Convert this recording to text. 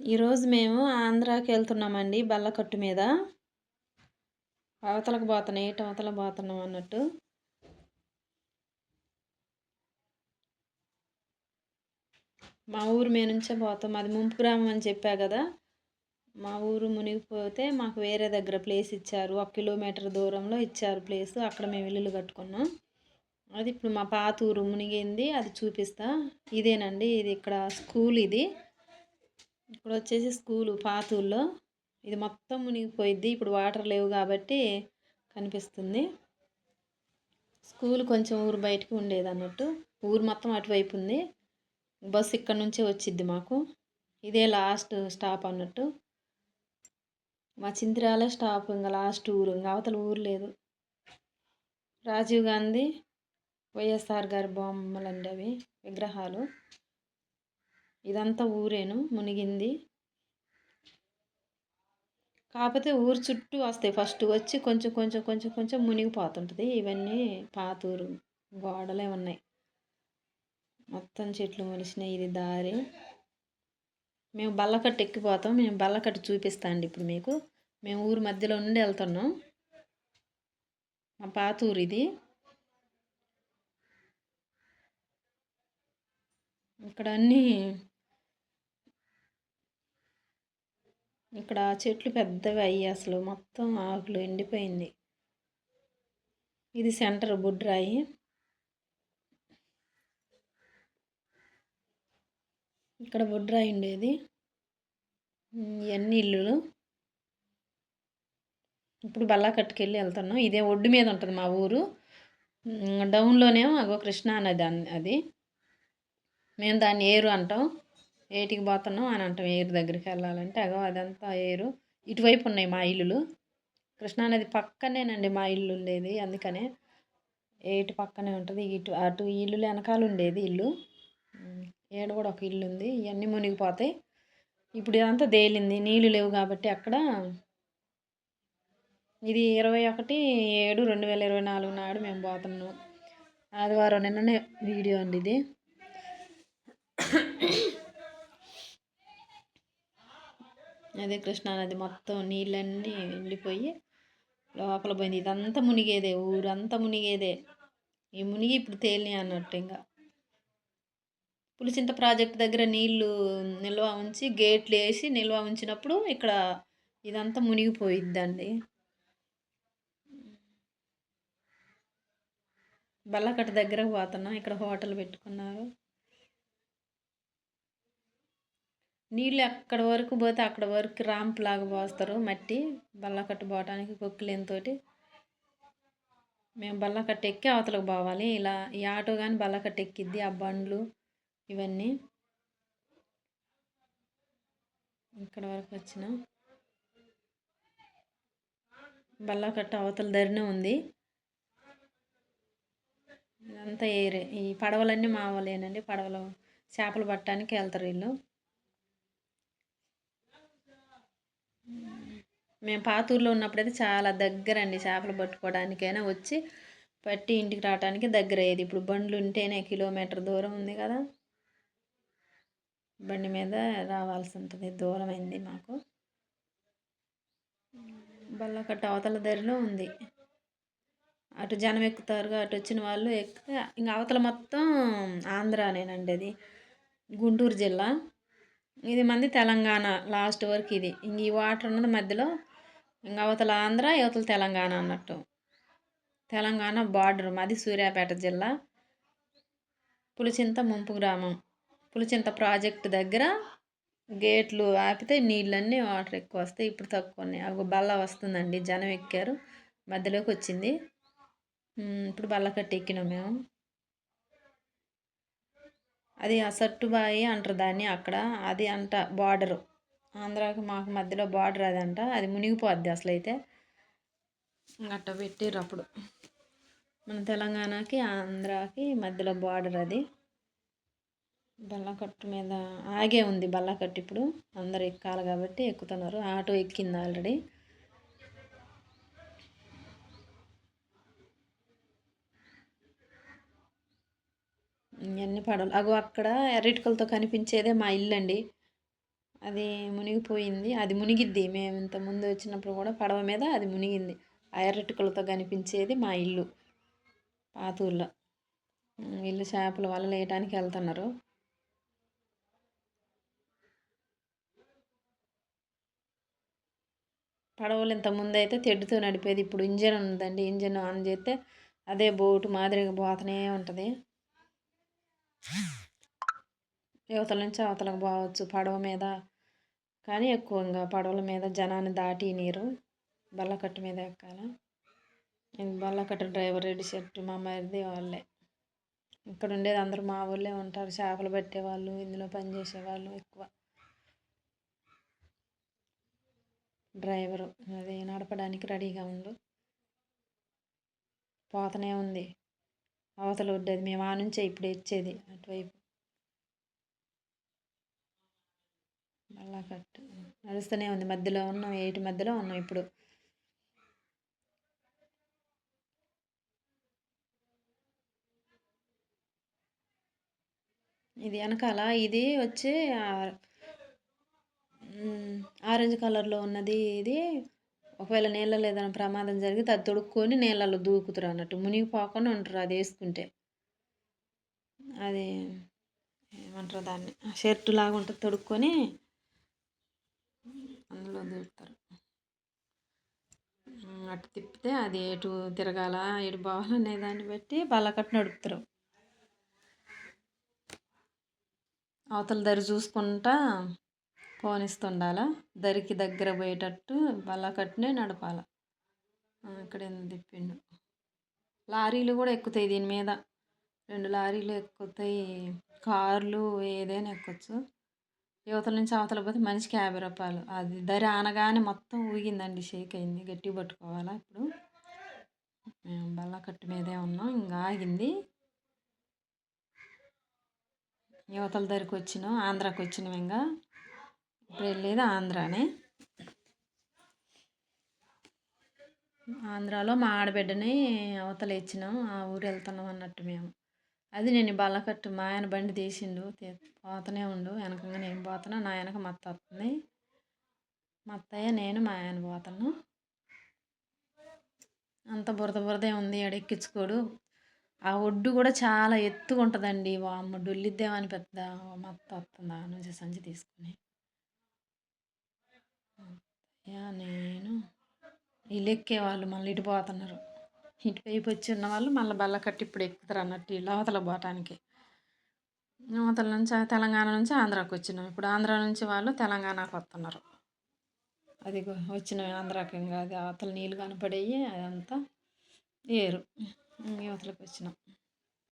ఈరోజు మేము ఆంధ్రాకి వెళ్తున్నామండి బల్లకట్టు మీద. అవతలకు పోతున్నాం ఏటు అవతల పోతున్నాం అన్నట్టు. మా ఊరు మీ నుంచే పోతాం. అది ముంపు గ్రామం అని చెప్పా కదా. మా ఊరు మునిగిపోతే మాకు వేరే దగ్గర ప్లేస్ ఇచ్చారు. ఒక కిలోమీటర్ దూరంలో ఇచ్చారు ప్లేస్. అక్కడ మేము ఇల్లులు కట్టుకున్నాం. అది ఇప్పుడు మా పాత ఊరు మునిగింది. అది చూపిస్తా. ఇదేనండి. ఇది ఇక్కడ స్కూల్ ఇది. ఇప్పుడు వచ్చేసి స్కూలు పాతూరులో ఇది మొత్తం మునిగిపోయిద్ది. ఇప్పుడు వాటర్ లేవు కాబట్టి కనిపిస్తుంది. స్కూల్ కొంచెం ఊరు బయటకు ఉండేది అన్నట్టు ఊరు మొత్తం అటువైపు ఉంది బస్సు ఇక్కడ నుంచే వచ్చిద్ది మాకు. ఇదే లాస్ట్ స్టాప్ అన్నట్టు. మా చింతిరాలే స్టాప్ ఇంకా లాస్ట్ ఊరు. ఇంకా అవతల ఊరు లేదు. రాజీవ్ గాంధీ వైఎస్ఆర్ గారి బొమ్మలండి అవి విగ్రహాలు. ఇదంతా ఊరేను మునిగింది. కాకపోతే ఊరు చుట్టూ వస్తాయి. ఫస్ట్ వచ్చి కొంచెం కొంచెం కొంచెం కొంచెం మునిగిపోతుంటుంది. ఇవన్నీ పాతూరు గోడలే ఉన్నాయి. మొత్తం చెట్లు మొలిసినాయి ఇది దారి. మేము బల్లకట్టు ఎక్కిపోతాం. మేము బల్లకట్టు చూపిస్తా అండి ఇప్పుడు మీకు. మేము ఊరు మధ్యలో నుండి వెళ్తున్నాం. మా పాతూరు ఇది. ఇక్కడ అన్నీ ఇక్కడ చెట్లు పెద్దవి అయ్యి అసలు మొత్తం ఆకులు ఎండిపోయింది. ఇది సెంటర్ బుడ్రాయి. ఇక్కడ బుడ్రాయి ఉండేది. ఇవన్నీ ఇల్లులు. ఇప్పుడు బల్లా వెళ్ళి వెళ్తున్నాం. ఇదే ఒడ్డు మీద ఉంటుంది మా ఊరు. డౌన్లోనేమో అగో కృష్ణా నది అది. మేము దాన్ని ఏరు అంటాం. ఏటికి పోతున్నాం అని అంటాం. ఏరు దగ్గరికి వెళ్ళాలంటే అగో అదంతా ఏరు. ఇటువైపు ఉన్నాయి మా ఇల్లులు. కృష్ణానది పక్కనేనండి మా ఇల్లు ఉండేది. అందుకనే ఏటి పక్కనే ఉంటుంది. ఇటు అటు ఇల్లు వెనకాల ఉండేది ఇల్లు. ఏడు కూడా ఒక ఇల్లు ఉంది. ఇవన్నీ మునిగిపోతాయి. ఇప్పుడు ఇదంతా తేలింది. నీళ్ళు లేవు కాబట్టి అక్కడ ఇది ఇరవై ఒకటి ఏడు రెండు వేల ఇరవై నాలుగు నాడు మేము పోతున్నాం. ఆదివారం నిన్ననే వీడియో అండి ఇది. అదే కృష్ణానది మొత్తం నీళ్ళన్నీ ఎండిపోయి లోపల పోయింది. ఇదంతా మునిగేదే ఊరంతా మునిగేదే. ఈ మునిగి ఇప్పుడు తేలినాయి అన్నట్టు ఇంకా. పులిచింత ప్రాజెక్ట్ దగ్గర నీళ్ళు నిల్వ ఉంచి గేట్లు వేసి నిల్వ ఉంచినప్పుడు ఇక్కడ ఇదంతా మునిగిపోయిద్దండి. బల్లకట్ట దగ్గర పోతున్నాం. ఇక్కడ హోటల్ పెట్టుకున్నారు. నీళ్ళు అక్కడ వరకు పోతే అక్కడ వరకు ర్యాంప్ లాగా పోస్తారు. మట్టి బల్లకట్టు పోవడానికి కొక్కిలేనితో మేము బల్లకట్టు ఎక్కి అవతలకు పోవాలి. ఇలా ఈ ఆటో కానీ బల్లకట్టు ఎక్కిద్ది ఆ బండ్లు ఇవన్నీ. ఇక్కడ వరకు వచ్చిన బల్లకట్టు అవతల దరినే ఉంది. ఇదంతా ఏరే. ఈ పడవలన్నీ మావలేనండి. పడవలు చేపలు పట్టడానికి వెళ్తారు వీళ్ళు. మేము పాతూరులో ఉన్నప్పుడైతే చాలా దగ్గర అండి చేపలు పట్టుకోవడానికైనా వచ్చి పట్టి ఇంటికి రావడానికి దగ్గర అయ్యేది ఇప్పుడు బండ్లు ఉంటేనే కిలోమీటర్ దూరం ఉంది కదా. బండి మీద రావాల్సి ఉంటుంది దూరం అయింది మాకు. బల్లకట్ట అవతల దారిలో ఉంది. అటు జనం ఎక్కుతారు అటు వచ్చిన వాళ్ళు ఎక్కితే ఇంకా అవతల మొత్తం ఆంధ్రానేనండి అది. గుంటూరు జిల్లా. ఇది మంది తెలంగాణ లాస్ట్ వరకు ఇది. ఇంక ఈ వాటర్ ఉన్నది మధ్యలో ఇంకా అవతల ఆంధ్ర యువతల తెలంగాణ అన్నట్టు. తెలంగాణ బార్డర్ మాది సూర్యాపేట జిల్లా. పులిచింత ముంపు గ్రామం. పులిచింత ప్రాజెక్టు దగ్గర గేట్లు ఆపితే నీళ్ళన్నీ వాటర్ ఎక్కువ వస్తాయి ఇప్పుడు తక్కువ ఉన్నాయి. అవి బల్ల వస్తుందండి జనం ఎక్కారు. మధ్యలోకి వచ్చింది. ఇప్పుడు బల్ల కట్టి ఎక్కినాం మేము. అది అసట్టుబాయి అంటారు దాన్ని అక్కడ. అది అంట బార్డరు. ఆంధ్రాకి మాకు మధ్యలో బార్డర్ అది అంట అది మునిగిపోద్ది అసలు అయితే అట్ట పెట్టిర్రు అప్పుడు. మన తెలంగాణకి ఆంధ్రాకి మధ్యలో బార్డర్ అది. బల్లకట్టు మీద ఆగే ఉంది బల్లకట్టు ఇప్పుడు. అందరు ఎక్కాలి కాబట్టి ఎక్కుతున్నారు. ఆటో ఎక్కింది ఆల్రెడీ. ఇవన్నీ పడవలు అగో అక్కడ ఎర్రిటికలతో కనిపించేదే మా ఇల్లు అండి అది మునిగిపోయింది. అది మునిగిద్ది. మేము ఇంత ముందు వచ్చినప్పుడు కూడా పడవ మీద అది మునిగింది. ఆ కనిపించేది మా ఇల్లు. పాత ఊర్లో. వీళ్ళు చేపల వల్ల వేయటానికి వెళ్తున్నారు. పడవలు ఇంతకుముందు అయితే తెడ్డుతో నడిపేది. ఇప్పుడు ఇంజన్ ఉందండి. ఇంజన్ ఆన్ చేస్తే అదే బోటు మాదిరిగా పోతూనే ఉంటుంది. యువతల నుంచి అవతలకు పోవచ్చు. పడవ మీద కానీ ఎక్కువగా పడవల మీద జనాన్ని దాటి నీరు బల్లకట్టు మీద ఎక్కాల. బల్లకట్టు డ్రైవర్ రెడ్డి షర్టు మా మరిది వాళ్ళే. ఇక్కడ ఉండేది అందరూ మా ఊళ్ళే ఉంటారు. చేపలు పట్టేవాళ్ళు ఇందులో పనిచేసేవాళ్ళు ఎక్కువ. డ్రైవరు అది నడపడానికి రెడీగా ఉండు. పోతనే ఉంది. అవతల ఉండేది మేము ఆ నుంచే ఇప్పుడు ఇచ్చేది అటువైపు. అలా కట్టు. నడుస్తూనే ఉంది. మధ్యలో ఉన్నాం. ఏటి మధ్యలో ఉన్నాం ఇప్పుడు. ఇది వెనకాల. ఇది వచ్చి ఆరెంజ్ కలర్లో ఉన్నది. ఇది ఒకవేళ నీళ్ళలో ఏదైనా ప్రమాదం జరిగితే అది తొడుక్కొని నీళ్ళలో దూకుతురు అన్నట్టు. మునిగిపోకుండా ఉంటారు అది వేసుకుంటే. అది ఏమంటారు దాన్ని? షర్టు లాగా ఉంటుంది. తొడుక్కొని అందులో తిప్పుతారు అటు తిప్పితే అది ఎటు తిరగాల ఎటు బావాలనే దాన్ని బట్టి బల్లకట్టు నడుపుతారు. అవతల దరి చూసుకుంటా పోనిస్తుండాల దరికి దగ్గర పోయేటట్టు బల్లకట్టునే నడపాల. ఇక్కడ ఎందుకు తిప్పిండు? లారీలు కూడా ఎక్కుతాయి దీని మీద. రెండు లారీలు ఎక్కుతాయి కార్లు ఏదైనా ఎక్కొచ్చు. యువతల నుంచి అవతల పోతే మనిషికి యాభై రూపాయలు. అది దరి అనగానే మొత్తం ఊగిందండి షేక్ అయింది. గట్టి పట్టుకోవాలా ఇప్పుడు? మేము బల్లకట్టు మీదే ఉన్నాం ఇంకా ఆగింది. యువతల దరికి వచ్చినాం ఆంధ్రాకి వచ్చినాం ఇంకా. ఇప్పుడు వెళ్ళేది ఆంధ్రానే. ఆంధ్రాలో మా ఆడబిడ్డని అవతల ఇచ్చినాం ఆ ఊరు వెళ్తున్నాం అన్నట్టు మేము. అది నేను బల్లకట్టు మా ఆయన బండి తీసిండు. పోతూనే ఉండు. వెనకంగా నేను పోతున్నా. నా వెనక మత్త వస్తుంది మా అత్తయ్య నేను మా ఆయన పోతాను అంత బురద బురదే ఉంది. ఎడెక్కించుకోడు ఆ ఒడ్డు కూడా చాలా ఎత్తుగా ఉంటుందండి. వామ్మ డొల్లిద్దామని పెద్ద మత్త వస్తుంది ఆ నుంచి సంచి తీసుకుని. నేను వీళ్ళు ఎక్కేవాళ్ళు మళ్ళీ ఇటు పోతున్నారు. ఇటువైపు వచ్చి ఉన్న వాళ్ళు మళ్ళీ బల్ల కట్టి ఇప్పుడు ఎక్కుతారు అన్నట్టు వీళ్ళు అవతల పోవటానికి. అవతల నుంచి తెలంగాణ నుంచి ఆంధ్రాకి వచ్చినాం. ఇప్పుడు ఆంధ్ర నుంచి వాళ్ళు తెలంగాణకు వస్తున్నారు. అది వచ్చిన ఆంధ్రాకి ఇంకా అది అవతల నీళ్ళు కనపడేవి అదంతా ఏరు. యువతలకు వచ్చినాం.